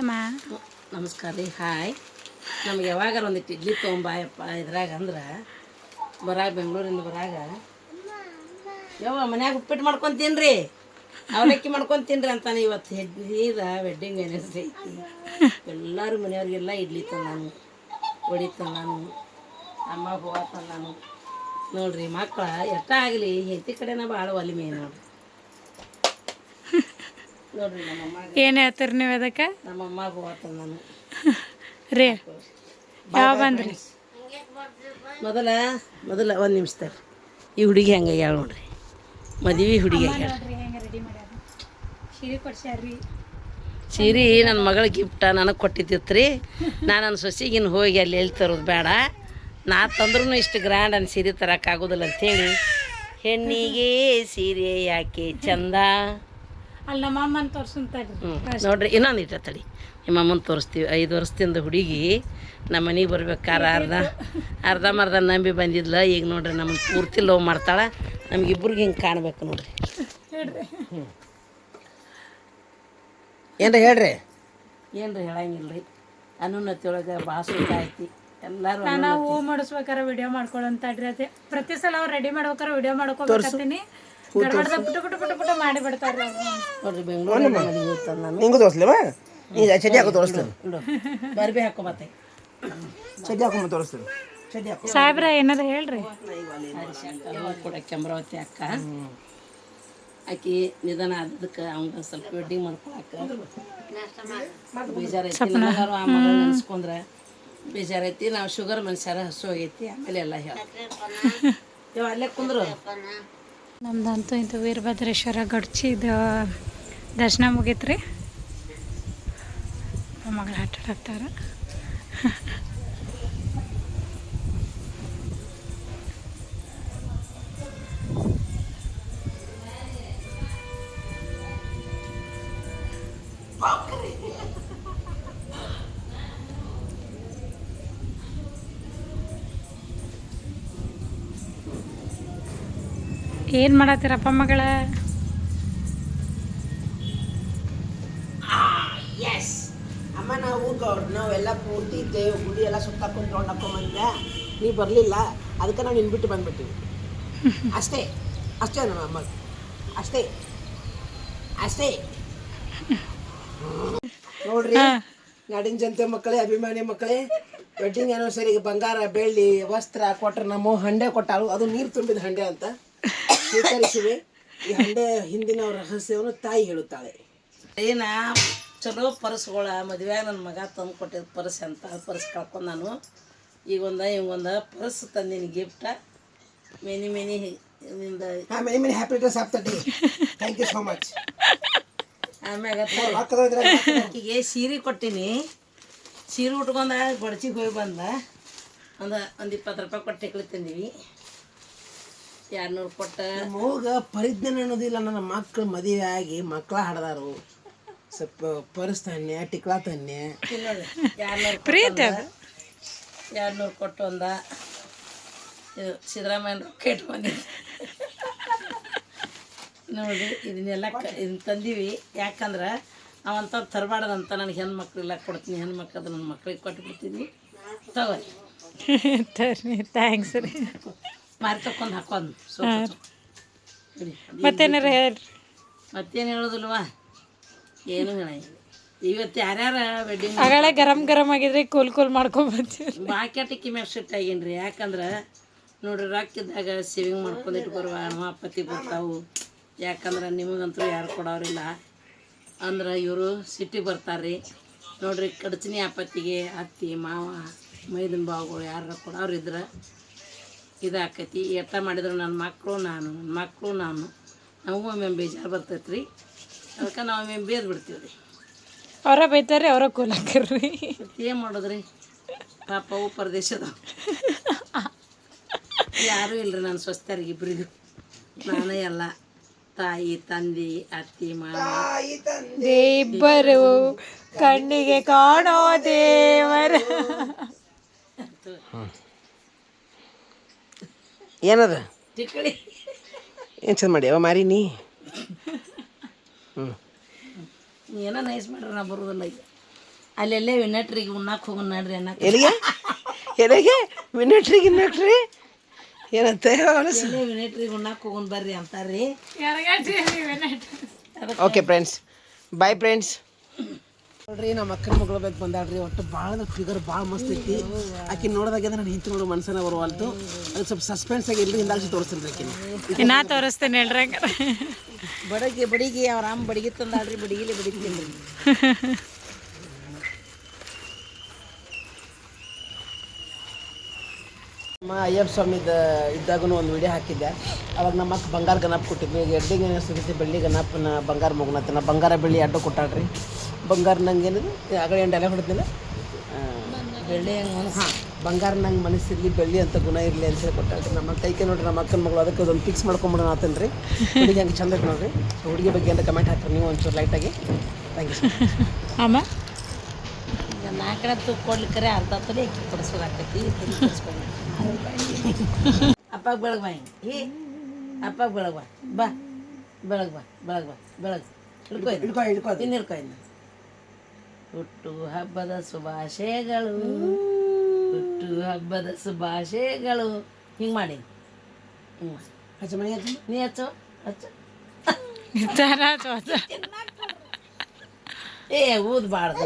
ಅಮ್ಮ? ನಮಸ್ಕಾರ ರೀ ಹಾಯ್. ನಮ್ಗೆ ಯಾವಾಗಾರ ಒಂದಿಟ್ಟು ಇಡ್ಲಿ ತೊಗೊಂಬಾಯಪ್ಪ ಇದ್ರಾಗ ಅಂದ್ರೆ ಬರಾಗ, ಬೆಂಗಳೂರಿಂದ ಬರಾಗ. ಯವ್ವ, ಮನ್ಯಾಗ ಉಪ್ಪಿಟ್ಟು ಮಾಡ್ಕೊಂತೀನಿ ರೀ ಅವಲಕ್ಕಿ ಮಾಡ್ಕೊಂತೀನಿ ರೀ ಅಂತಾನೆ ಇವತ್ತು ಹೆಡ್ನೀರ ವೆಡ್ಡಿಂಗ್ ಐತಿ. ಎಲ್ಲರೂ ಮನೆಯವ್ರಿಗೆಲ್ಲ ಇಡ್ಲಿ ತಂದಾನು, ವಡಿ ತಂದಾನು, ಅಮ್ಮ ಹೂವು ತಂದಾನು. ನೋಡ್ರಿ ಮಕ್ಕಳ ಎಷ್ಟ ಆಗಲಿ, ಹೆಂಡತಿ ಕಡೆನ ಭಾಳ ಒಲಿಮೆ ನೋಡ್ರಿ. ನೋಡ್ರಿ ನಮ್ಮಮ್ಮ ಏನು ಹೇಳ್ತೀರಿ ನೀವು ಅದಕ್ಕೆ? ನಮ್ಮಮ್ಮ ನಾನು. ರೀ ಯಾವ ಬಂದ್ರಿ? ಮೊದಲ ಮೊದಲ ಒಂದು ನಿಮಿಷ ಈ ಹುಡುಗಿ ಹೆಂಗೆ ಹೇಳ ನೋಡ್ರಿ. ಮದುವೆ ಹುಡುಗಿ ಮಾಡ್ಯಾರ. ಸೀರೆ ನನ್ನ ಮಗಳ ಗಿಫ್ಟ ನನಗೆ ಕೊಟ್ಟಿದ್ದಿತ್ತು ರೀ ನಾನು ನನ್ನ ಸೊಸಿಗಿನ ಹೋಗಿ ಅಲ್ಲಿ ಎಲ್ಲಿ ತರೋದು ಬೇಡ. ನಾ ತಂದ್ರೂ ಇಷ್ಟು ಗ್ರ್ಯಾಂಡ್ ಅನ್ನ ಸೀರೆ ತರೋಕ್ಕಾಗೋದಿಲ್ಲ ಅಂತೇಳಿ. ಹೆಣ್ಣಿಗೆ ಸೀರೆ ಯಾಕೆ ಚಂದ? ಅಲ್ಲಿ ನಮ್ಮ ಅಮ್ಮನ ನೋಡ್ರಿ ಇನ್ನೊಂದು ಇಟ್ಟ ತಡಿ. ನಿಮ್ಮ ಅಮ್ಮನ ತೋರಿಸ್ತೀವಿ. ಐದು ವರ್ಷದಿಂದ ಹುಡುಗಿ ನಮ್ಮ ಮನೆಗೆ ಬರ್ಬೇಕಾರೆ ಅರ್ಧ? ಅರ್ಧ ಮರ್ಧ ನಂಬಿ ಬಂದಿದ್ಲ. ಈಗ ನೋಡ್ರಿ ನಮ್ಮನ್ನು ಪೂರ್ತಿ ಲವ್ ಮಾಡ್ತಾಳೆ. ನಮಗಿಬ್ರಿಗೆ ಹಿಂಗೆ ಕಾಣ್ಬೇಕು ನೋಡ್ರಿ. ಏನ್ರಿ ಹೇಳ್ರಿ? ಏನ್ರಿ ಹೇಳಂಗಿಲ್ಲ ರೀ ಅನುನ್ನತಿ ಒಳಗೆ ಭಾಳ ಸುಖ ಐತಿ. ಎಲ್ಲರೂ ನಾನು ಹೂ ಮಾಡಿಸ್ಬೇಕಾರೆ ವಿಡಿಯೋ ಮಾಡ್ಕೊಳ್ಳೋಂತ ಅದೇ ಪ್ರತಿ ಸಲ ಅವ್ರು ರೆಡಿ ಮಾಡ್ಬೇಕಾರೆ ವಿಡಿಯೋ ಮಾಡ್ಕೊಬೇಕತ್ತೀನಿ ನಿಂಗೂ ತೋರಿಸ್ಲೇವ? ನೀ ಚಡ್ಡಿ ಹಾಕೋ ತೋರಿಸ್ತೇನೆ ಬರ್ಬಿ ಹಾಕೋ ಚಡ್ಡಿ ಹಾಕೊಂಬ ತೋರಿಸ್ತೇನೆ ಸಾಹೇಬ್ರ ಏನಾರ ಹೇಳ್ರಿ. ಕೊಡಕ್ಕೆ ಅಮರಾವತಿ ಅಕ್ಕ. ಆಕಿ ನಿಧಾನ ಆದದಕ್ಕೆ ಅವಂಗ ಸ್ವಲ್ಪ ವೆಡ್ಡಿಂಗ್ ಮಾಡ್ಕೊಳಕ್ಕೆ ಬೇಜಾರೈತಿ. ಎಲ್ಲರೂ ಆ ಮಗಳು ನೆನೆಸ್ಕೊಂಡ್ರೆ ಬೇಜಾರೈತಿ. ನಾವು ಶುಗರ್ ಮನುಷ್ಯರ ಹಸು ಹೋಗೈತಿ. ಆಮೇಲೆ ಎಲ್ಲ ಹೇಳ. ಅಲ್ಲೇ ಕುಂದ್ರು. ನಮ್ದಂತೂ ಇಂಥ ವೀರಭದ್ರೇಶ್ವರ ಗಡ್ಚಿದ ದರ್ಶನ ಮುಗೀತ್ರಿ. ಮಗಳು ಆಟ ಏನು ಮಾಡತ್ತೀರಪ್ಪ ಮಗಳ? ಎಸ್ ಅಮ್ಮ ನಾವು ನಾವೆಲ್ಲ ಪೂರ್ತಿ ದೇವ್ ಗುಡಿ ಎಲ್ಲ ಸುತ್ತಾಕೊಂಡು ರೌಂಡ್ ಹಾಕೊಂಬಂದೆ ನೀ ಬರಲಿಲ್ಲ. ಅದಕ್ಕೆ ನಾವು ನಿನ್ ಬಿಟ್ಟು ಬಂದ್ಬಿಟ್ಟಿವಿ. ಅಷ್ಟೇ. ಅಷ್ಟೇ ನಮ್ಮ ಅಮ್ಮ. ಅಷ್ಟೇ. ಅಷ್ಟೇ. ನೋಡ್ರಿ ನಾಡಿನ ಜನತೆ ಮಕ್ಕಳೇ ಅಭಿಮಾನಿ ಮಕ್ಕಳೇ ವೆಡ್ಡಿಂಗ್ ಆನಿವರ್ಸರಿಗೆ ಬಂಗಾರ ಬೆಳ್ಳಿ ವಸ್ತ್ರ ಕೊಟ್ರೆ ನಮ್ಮ ಹಂಡೆ ಕೊಟ್ಟಾಳು. ಅದು ನೀರು ತುಂಬಿದ ಹಂಡೆ ಅಂತ. ಸ್ವೀಕರಿಸಿವೆ ಈ ಹಂಡೆ ಹಿಂದಿನ ರಹಸ್ಯವನ್ನು ತಾಯಿ ಹೇಳುತ್ತಾಳೆ. ಏನ ಚಲೋ ಪರ್ಸ್ಗಳ ಮದುವೆ ನನ್ನ ಮಗ ತಂದು ಕೊಟ್ಟಿದ್ದ ಪರ್ಸ್ ಅಂತ ಪರ್ಸ್ ಕಳ್ಕೊಂಡು ನಾನು. ಈಗ ಒಂದು ಇವಂಗೊಂದು ಪರ್ಸ್ ತಂದೀನಿ ಗಿಫ್ಟ ಮೆನಿ ಮೆನಿ ನಿಂದ many many happy thank you so much ಆಮ್ಯಾಗ ಆಕಿಗೆ ಸೀರೆ ಕೊಟ್ಟಿನಿ. ಸೀರೆ ಉಟ್ಕೊಂಡ ಗೊಡ್ಚಿಗೆ ಹೋಗಿ ಬಂದ. ಒಂದು ಒಂದು ಇಪ್ಪತ್ತು ರೂಪಾಯಿ ಕೊಟ್ಟು ತಂದೀವಿ. ಎರಡುನೂರು ಕೊಟ್ಟ. ಮೂಗ ಪರಿಜ್ಞಾನ ಅನ್ನೋದಿಲ್ಲ ನನ್ನ ಮಕ್ಳು ಮದುವೆ ಆಗಿ ಮಕ್ಕಳ ಹಾಡ್ದಾರು. ಸ್ವಲ್ಪ ಪರ್ಸ್ ತನ್ನೆ ಟಿಕ್ಲಾ ತನ್ನೆ ಪ್ರೀತಿ. ಎರಡುನೂರು ಕೊಟ್ಟು ಒಂದ. ಇದು ಸಿದ್ದರಾಮಯ್ಯ ರೊಕ್ಕ ಇಟ್ಕೊಂಡಿದ್ದೆ ನೋಡಿ ಇದನ್ನೆಲ್ಲ ಕ ಇದನ್ನ ತಂದೀವಿ. ಯಾಕಂದ್ರೆ ಅವಂತ ತರಬಾರ್ದಂತ ನನಗೆ ಹೆಣ್ಮಕ್ಳೆಲ್ಲ ಕೊಡ್ತೀನಿ ಹೆಣ್ಮಕ್ಳು ಅದು ನನ್ನ ಮಕ್ಳಿಗೆ ಕೊಟ್ಟು ಬಿಡ್ತೀನಿ ತಗೋರಿ ಥ್ಯಾಂಕ್ಸ್ ರೀ. ಮಾರಿ ತಕ್ಕೊಂಡು ಹಾಕೊಂಡು. ಮತ್ತೇನಾರ ಹೇಳ್ರಿ? ಮತ್ತೇನು ಹೇಳೋದಿಲ್ವಾ? ಏನು ಇವತ್ತು ಯಾರ್ಯಾರ ವೆಡ್ಡಿಂಗ್ ಆಗಳೇ ಗರಂ ಗರಂ ಆಗಿದ್ರೆ ಕೂಲ್ ಕೂಲ್ ಮಾಡ್ಕೊಂಬರ್ತೀವಿ ಬಾಕೆಟ್ ಕಿಮ್ಯಾಗ ಶಿಫ್ಟ್ ಆಗೇನ್ರಿ. ಯಾಕಂದ್ರೆ ನೋಡ್ರಿ ರೊಕ್ಕ ಇದ್ದಾಗ ಸೇವಿಂಗ್ ಮಾಡ್ಕೊಂಡು ಇಟ್ಕೊರುವ ಅಪ್ಪತ್ತಿ ಬರ್ತಾವು. ಯಾಕಂದ್ರೆ ನಿಮಗಂತೂ ಯಾರು ಕೊಡೋರಿಲ್ಲ. ಅಂದ್ರೆ ಇವರು ಸಿಟಿ ಬರ್ತಾರೆ ನೋಡ್ರಿ ಕಡಚಿನಿ ಅಪ್ಪತ್ತಿಗೆ ಅತ್ತಿ ಮಾವ ಮೈದನ್ ಬಾವುಗಳು ಯಾರು ಕೊಡೋರು ಇದ್ರೆ ಇದಾಕೈತಿ ಎಟ್ಟ ಮಾಡಿದ್ರು ನನ್ನ ಮಕ್ಕಳು ನಾನು ನನ್ನ ಮಕ್ಕಳು ನಾನು. ನಮಗೂ ಒಮ್ಮೆ ಬೇಜಾರು ಬರ್ತೈತೆ ರೀ ಅದಕ್ಕೆ ನಾವು ಒಮ್ಮೆ ಬೇದ್ ಬಿಡ್ತೀವಿ ರೀ ಅವರ ಬೈತಾರೆ ಅವರ ಕೂಲ್ ಹಾಕಿರ್ರಿ ಮತ್ತೆ ಏನು ಮಾಡೋದ್ರಿ? ಪಾಪ ಅವು ಪರದೇಶದ ಯಾರೂ ಇಲ್ಲರಿ ನನ್ನ ಸ್ವಸ್ಥರಿಗೆ ಇಬ್ಬರಿಗೂ ನಾನೇ ಎಲ್ಲ ತಾಯಿ ತಂದೆ ಅತ್ತಿ ಮಾವ. ಇಬ್ಬರು ಕಣ್ಣಿಗೆ ಕಾಣೋ ದೇವರ. ಏನದ? ಏನು ಚಂದ ಮಾಡಿ ಅವ ಮಾರಿ ನೀ. ಹ್ಞೂ ಏನೋ ನೈಸ್ ಮಾಡ್ರಿ ನಾ ಬರೋದಿಲ್ಲ ಈಗ. ಅಲ್ಲೆಲ್ಲೇ ವಿನಟ್ರಿಗೆ ಉಣ್ಣಕ್ಕೆ ಹೋಗೋಣ ನಡ್ರಿ ಅನ್ನಕ್ಕೆ ಎಲ್ಲಿಗೆ? ಎಲ್ಲಿಗೆ? ವಿನಟ್ರಿಗೆ ಗಿನ್ನಟ್ರಿ ಏನಂತ ವಿನಟ್ರಿಗೆ ಉಣ್ಣಕ್ಕೆ ಹೋಗೋಣ ಬರ್ರಿ ಅಂತಾರ್ರಿ. ಓಕೆ ಫ್ರೆಂಡ್ಸ್ ಬಾಯ್ ಫ್ರೆಂಡ್ಸ್ ನೋಡ್ರಿ ನಮ್ಮ ಅಕ್ಕನ ಮಗಳ ಬೇಕು ಬಂದಾಳ್ರಿ. ಒಟ್ಟು ಭಾಳ ಫಿಗರ್ ಭಾಳ ಮಸ್ತ್ ಐತಿ. ಆಕಿ ನೋಡಿದಾಗ ನಾನು ಹಿಂತು ನೋಡೋ ಮನಸ್ಸನ್ನ ಬರುವಲ್ತು. ಅದಕ್ಕೆ ಸ್ವಲ್ಪ ಸಸ್ಪೆನ್ಸ್ ಆಗಿ ಇಲ್ರಿ ಹಿಂದಾಗಿ ತೋರಿಸ್ತೀನಿ ಆಕಿನ. ನಾ ತೋರಿಸ್ತೇನೆ ಹೇಳ್ರಿ ಬಡಗಿ ಬಡಿಗಿ ಅವ್ರ ಅಮ್ಮ ಬಡಿಗೆ ತಂದಾಳ್ರಿ ಬಡಿಗಿಲಿ ಬಡಿತೀನಿ ನಮ್ಮ ಅಯ್ಯಪ್ಪ ಸ್ವಾಮಿದ ಇದ್ದಾಗೂ ಒಂದು ವಿಡಿಯೋ ಹಾಕಿದ್ದೆ. ಅವಾಗ ನಮ್ಮ ಅಕ್ಕ ಬಂಗಾರ ಗಣಪ ಕೊಟ್ಟಿದ್ವಿ ಎಡ್ಡಿಗೆ ಸಿಗುತ್ತೆ ಬೆಳ್ಳಿ ಗಣಪನ ಬಂಗಾರ ಮಗುನತನ ಬಂಗಾರ ಬೆಳ್ಳಿ ಅಡ್ಡು ಕೊಟ್ಟಾಳ್ರಿ. ಬಂಗಾರ ನಂಗೆ ಏನದು? ಆಗಲೇ ಎಲೆ ಹೊಡೆದಿಲ್ಲ ಬೆಳ್ಳಿ ಹಂಗೆ ಹಾಂ ಬಂಗಾರ ನಂಗೆ ಮನಸ್ಸಿರಲಿ ಬೆಳ್ಳಿ ಅಂತ ಗುಣ ಇರಲಿ ಅಂತ ಹೇಳಿ ಕೊಟ್ಟಾಳ್ರಿ. ನಮ್ಮ ಕೈಕೆ ನೋಡ್ರಿ ನಮ್ಮ ಅಕ್ಕನ ಮಗಳು ಅದಕ್ಕೆ ಅದೊಂದು ಫಿಕ್ಸ್ ಮಾಡ್ಕೊಂಬಿಡೋಣ ಆತನ್ರಿ ಹುಡುಗಿ ಹಂಗೆ ಚಂದ ನೋಡ್ರಿ. ಸೊ ಹುಡುಗಿ ಬಗ್ಗೆ ಅಂತ ಕಮೆಂಟ್ ಹಾಕ್ರಿ ನೀವು ಒಂಚೂರು ಲೈಟಾಗಿ ಥ್ಯಾಂಕ್ ಯು ಸೊ ಮಚ್ ಅಮ್ಮ? ಈಗ ನಾಲ್ಕನೇ ತೂಕ ಕೊಡ್ಲಿಕ್ಕರೆ ಅರ್ಧ ತೊಲೆ ಅಕ್ಕಿ ಕೊಡಿಸ್ಬೇಕಾಕತಿ ಅಪ್ಪಾಗ ಬೆಳಗ್ ಬಾ ಹಿಂಗೆ. ಹೇ ಅಪ್ಪಾಗ ಬೆಳಗ್ ಬಾ. ಬಾ ಬೆಳಗ್ ಬಾ ಬೆಳಗ್ ಬಾ ಬೆಳಗ್. ಹಿಡ್ಕೊ ಇನ್ನು. ಹಿಡ್ಕೊ. ಇನ್ನು ಹಿಡ್ಕೊ ಇನ್ನು ಹುಟ್ಟು ಹಬ್ಬದ ಶುಭಾಶಯಗಳು. ಹುಟ್ಟು ಹಬ್ಬದ ಶುಭಾಶಯಗಳು. ಹಿಂಗೆ ಮಾಡಿ. ಹಚ್ಚ ಮನೆ ಹಚ್ಚಿ. ನೀ ಹಚ್ಚು ಹಚ್ಚು. ಏ ಊದ್ಬಾರ್ದು